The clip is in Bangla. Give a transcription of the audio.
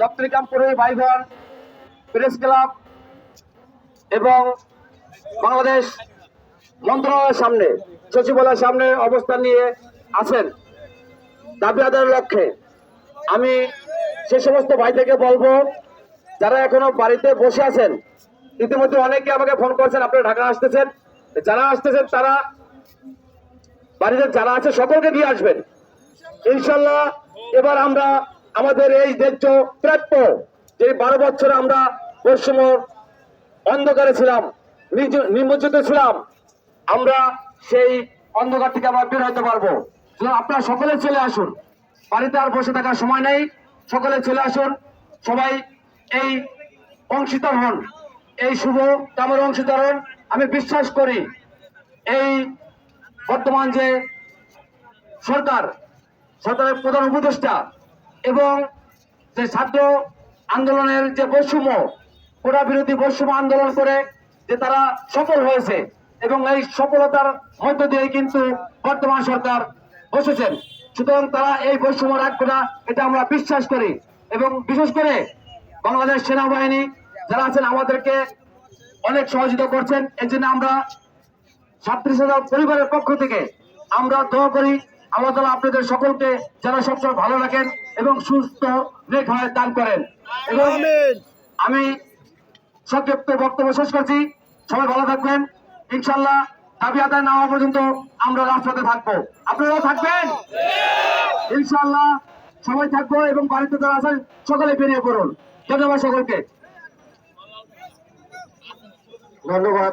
চট্টগ্রামপুরে ভাইগণ প্রেস ক্লাব এবং বাংলাদেশ মন্ত্রণালয়ের সামনে, সচিবালয়ের সামনে অবস্থান নিয়ে আছেন। দাবি আদায়ের লক্ষ্যে আমি সে সমস্ত ভাইদেরকে বলব, যারা এখনও বাড়িতে বসে আছেন, ইতিমধ্যে অনেকে আমাকে ফোন করছেন, আপনারা ঢাকা আসতেছেন। যারা আসতেছেন তারা বাড়িতে যারা আছে, সকলকে দিয়ে আসবেন। ইনশাল্লাহ এবার আমরা আমাদের এই ন্যায্য প্রাপ্য। যে বারো বছর আমরা বৈষম্য অন্ধকারে ছিলাম নিমজ্জিত ছিলাম, আমরা সেই অন্ধকার থেকে আমরা বের হতে পারব। আপনারা সকলে চলে আসুন। বাড়িতে আর বসে থাকার সময় নেই। সকলে চলে আসুন। সবাই এই অংশীদার হন। এই শুভ কামের অংশীদার হন। আমি বিশ্বাস করি এই বর্তমান যে সরকার, সরকারের প্রধান উপদেষ্টা এবং যে ছাত্র আন্দোলনের যে বৈষম্য কোটা বিরোধী বৈষম্য আন্দোলন করে যে তারা সফল হয়েছে এবং এই সফলতার মধ্য দিয়ে কিন্তু বর্তমান সরকার বসেছেন। সুতরাং তারা এই বৈষম্য রাখবে না, এটা আমরা বিশ্বাস করি এবং বিশেষ করে বাংলাদেশ সেনাবাহিনী যারা আছেন, আমাদেরকে অনেক সহযোগিতা করছেন। এই জন্য আমরা ছাত্রী পরিবারের পক্ষ থেকে আমরা দোয়া করি আল্লাহ তালা আপনাদের সকলকে যেন সবসময় ভালো রাখেন এবং সুস্থ নেক হয় দান করেন। এবং আমি সংক্ষিপ্ত বক্তব্য শেষ করছি। সবাই ভালো থাকবেন। ইনশাল্লাহ দাবি আদায় না হওয়া পর্যন্ত আমরা রাজপথে থাকব। আপনারাও থাকবেন? ইনশাল্লাহ সবাই থাকব এবং বাড়িতে যারা আছেন সকলে বেরিয়ে পড়ুন। ধন্যবাদ সকলকে। ধন্যবাদ।